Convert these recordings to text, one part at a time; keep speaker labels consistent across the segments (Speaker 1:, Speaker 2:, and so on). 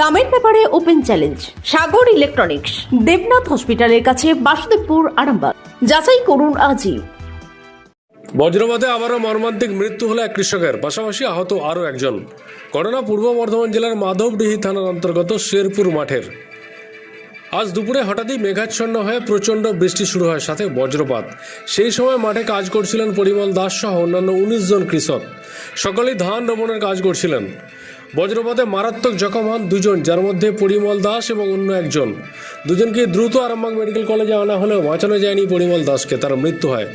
Speaker 1: দামের ব্যাপারে open challenge, Sagar electronics, Debnath হসপিটালের কাছে বাসুদেবপুর, আরামবাগ। যাচাই করুন আজই।
Speaker 2: বজ্রপাতে আবারও মর্মান্তিক মৃত্যু হলো এক কৃষকের, পাশাপাশি আহত আরও একজন। ঘটনা পূর্ব বর্ধমান জেলার মাধবডিহি থানার অন্তর্গত শেরপুর মাঠের। আজ দুপুরে হঠাৎই মেঘাচ্ছন্ন হয়ে প্রচণ্ড বৃষ্টি শুরু হয়, সাথে বজ্রপাত। সেই সময় মাঠে কাজ করছিলেন পরিমল দাস সহ অন্যান্য উনিশ জন কৃষক। সকলেই ধান রোপণের কাজ করছিলেন। বজ্রপাতে মারাত্মক জখম হন দুজন যার মধ্যে পরিমল দাস এবং অন্য একজন। দুজনকে দ্রুত আরামবাগ মেডিকেল কলেজে আনা হলেও বাঁচানো যায়নি পরিমল দাসকে তার মৃত্যু হয়।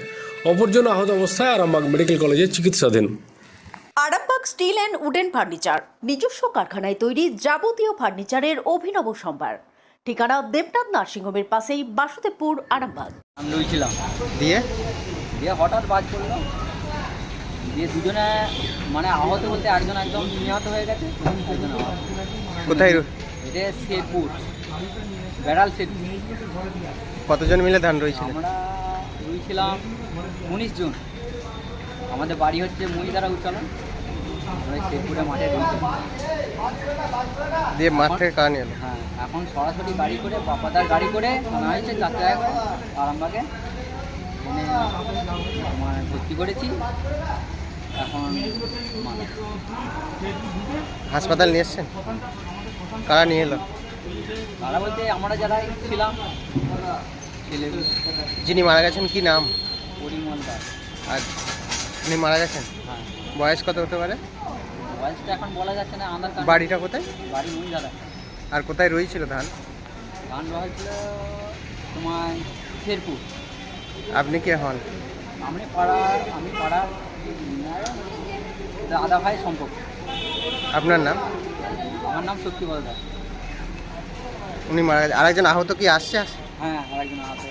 Speaker 2: অপরজন আহত অবস্থায় আরামবাগ মেডিকেল কলেজে চিকিৎসাধীন।
Speaker 1: Arambagh steel and wooden furniture নিজস্ব কারখানায় তৈরি যাবতীয় ফার্নিচারের অভিনব সম্ভার। ঠিকানা দেবনাথ নার্সিংহোমের পাশেই বাসুদেবপুর আরামবাগ।
Speaker 3: আমি
Speaker 4: দিয়ে
Speaker 3: দিয়ে হঠাৎ বাজ করল। দিয়ে দুজনে মানে আহত বলতে একজন একদম নিহত হয়ে গেছে একজন আহত
Speaker 4: কোথায়? রো-
Speaker 3: এটা শেরপুর বেড়াল শেরপুর।
Speaker 4: কতজন মিলে ধান রয়েছিল?
Speaker 3: আমরা রয়েছিলাম উনিশ জন। আমাদের বাড়ি হচ্ছে মহিদারা উচ্চালন। আমরা এই শেরপুরে মাঠে রয়েছি
Speaker 4: দিয়ে মাঠ থেকে কারা এলো?
Speaker 3: হ্যাঁ এখন সরাসরি গাড়ি করে বাপাদার গাড়ি করে আনা হয়েছে চার জায়গা করে আরামবাগে। এনে আমার ভর্তি করেছি। এখন মানে
Speaker 4: হাসপাতাল নিয়ে এসছেন? কারা নিয়ে এলো?
Speaker 3: তারা বলতে আমরা যারা ছিলাম
Speaker 4: যিনি মারা গেছেন কি নাম?
Speaker 3: পরিমল দাস।
Speaker 4: আর উনি মারা গেছেন?
Speaker 3: হ্যাঁ।
Speaker 4: বয়স কত হতে পারে?
Speaker 3: বয়সটা এখন বলা যাচ্ছে না আধার কার্ড
Speaker 4: বাড়িটা কোথায়?
Speaker 3: বাড়ি মুই দাদা।
Speaker 4: আর কোথায় রয়েছিল ধান?
Speaker 3: গান হয়েছিল তোমার শেরপুর।
Speaker 4: আপনি কে হন?
Speaker 3: আমি পাড়ার আমি পাড়ার দাদা ভাই সম্পর্ক।
Speaker 4: আপনার নাম?
Speaker 3: আমার নাম শক্তি বল দাস।
Speaker 4: উনি মারা গেছেন আরেকজন আহত কি আসছে?
Speaker 3: হ্যাঁ আরেকজন আছে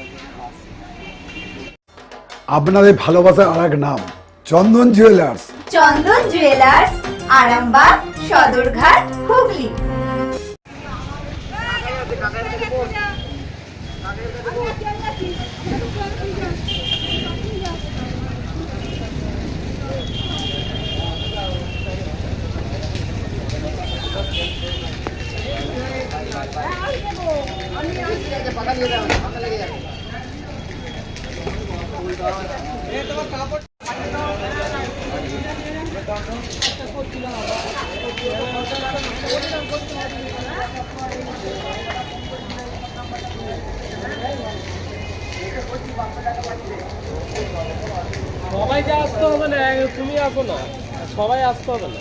Speaker 5: আপনাদের ভালোবাসার আর এক নাম চন্দন জুয়েলার্স।
Speaker 6: চন্দন জুয়েলার্স আরামবাগ সদরঘাট হুগলি।
Speaker 7: সবাইকে আসতে হবে না তুমি আসো না। সবাই আসতে হবে না।